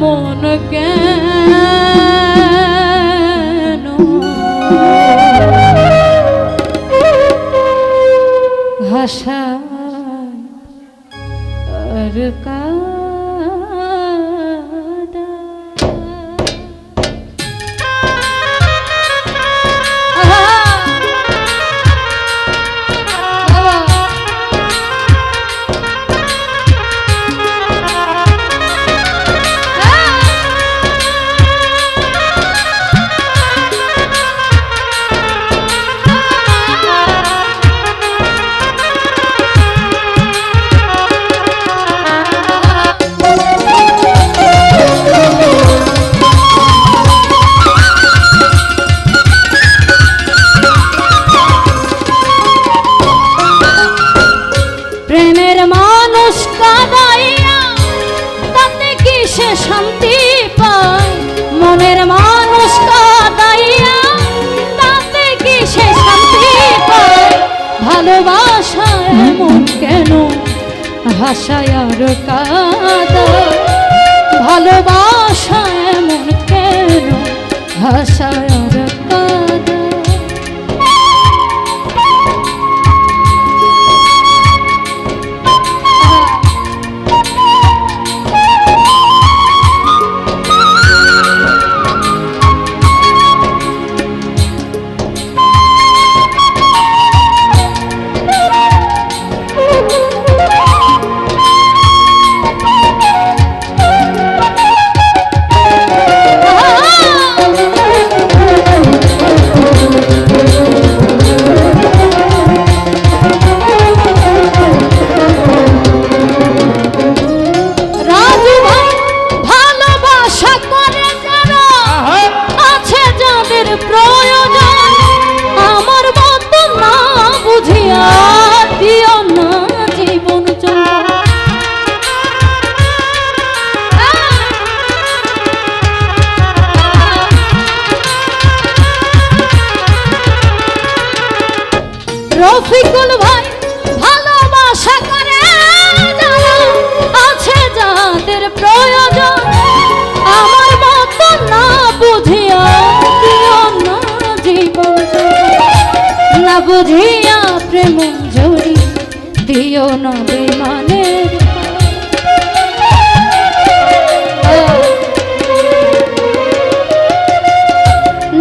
মন কেন? ভাষা আর কা ভালোবাসা এমন কেন? ভাষায় আর কাদা ভালোবাসা এমন কেন? ভাষায় রফিকুল ভাই, ভালোবাসা করে আছে যাদের প্রয়োজন, আমার মতো না বুঝিয়া না জীবন। না বুঝিয়া প্রেম দিও না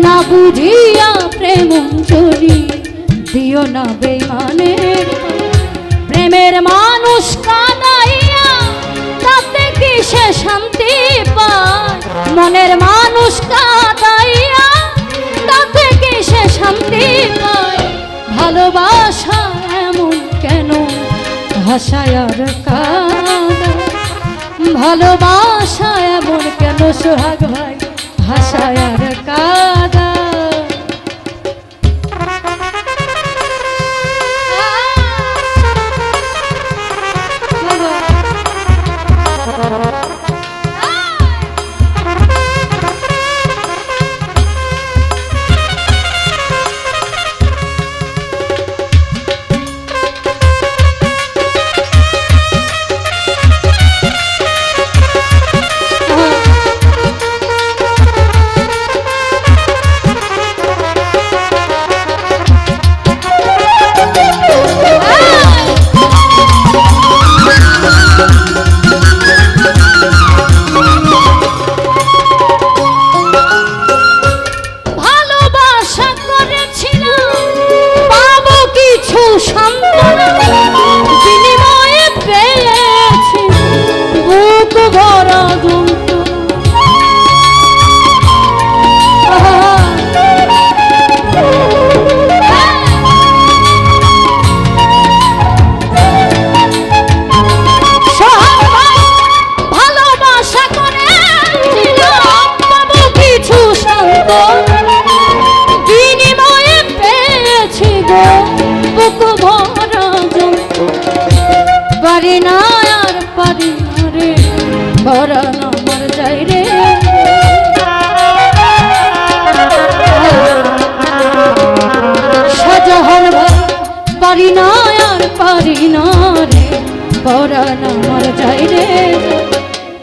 না বুঝিয়া প্রেম দিও না বেমানের প্রেমের মানুষ কাদাইয়া, তাতে কি সে শান্তি পায়? মনের মানুষ কাদাইয়া, তাতে কি সে শান্তি পায়? ভালোবাসা এমন কেন? ভাষায় আর কাদা। ভালোবাসা এমন কেন, সোহাগ ভাই? ভাষায় আর কাদা।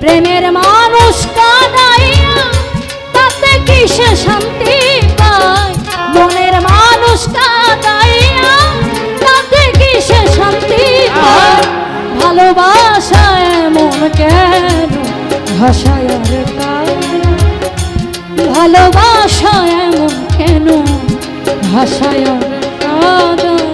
প্রেমের মানুষ কাদাইয়া তাতে কিসে শান্তি পায়? মনের মানুষ কাদাইয়া তাতে কিসে শান্তি পায়? ভালোবাসায় মন কেন ভাষায় ভালোবাসায় মন কেন ভাষায় কাদায়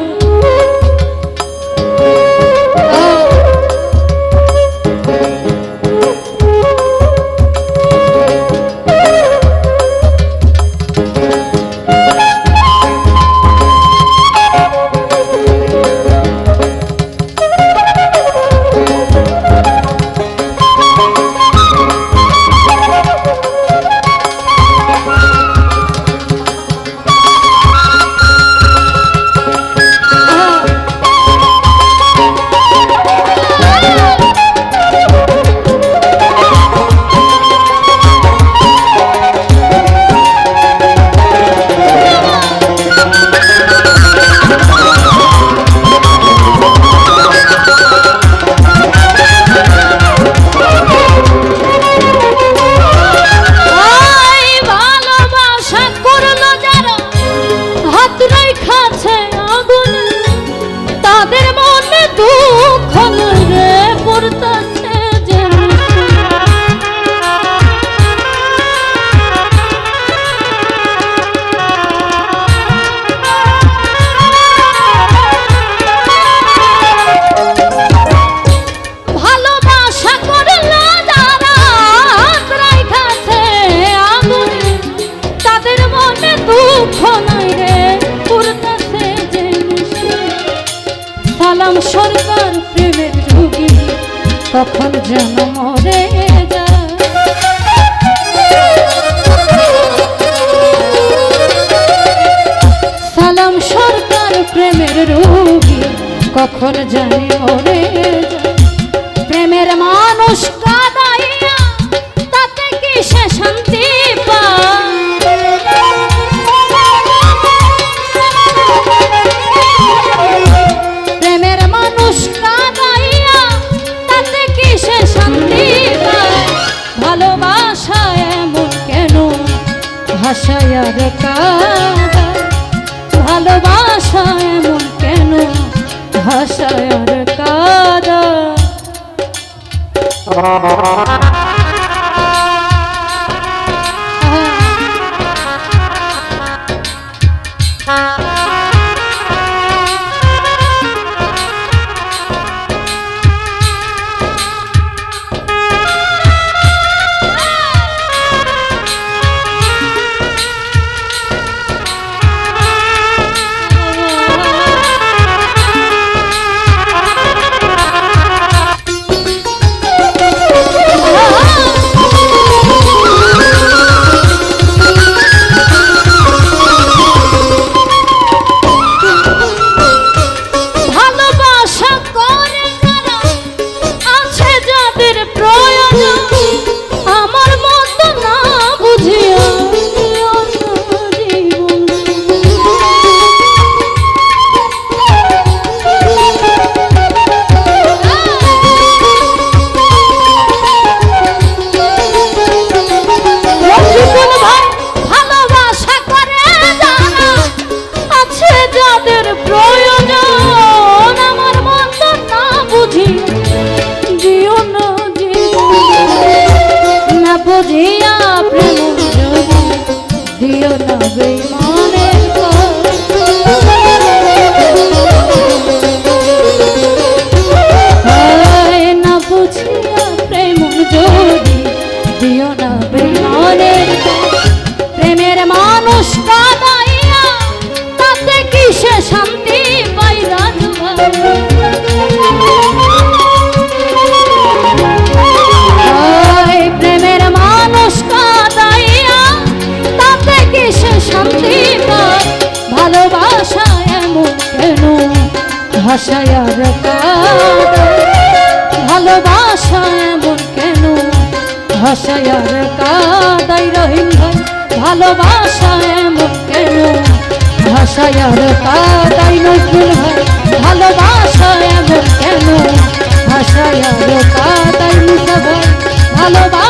মানুষ কাদা ভালোবাসায় কাদাই রহিম ভাই। ভালোবাসা এমন কেন? ভাষায় কাদাই নজরুল ভাই। ভালোবাসা এমন কেন? কাদাই ভাই। ভালোবাসা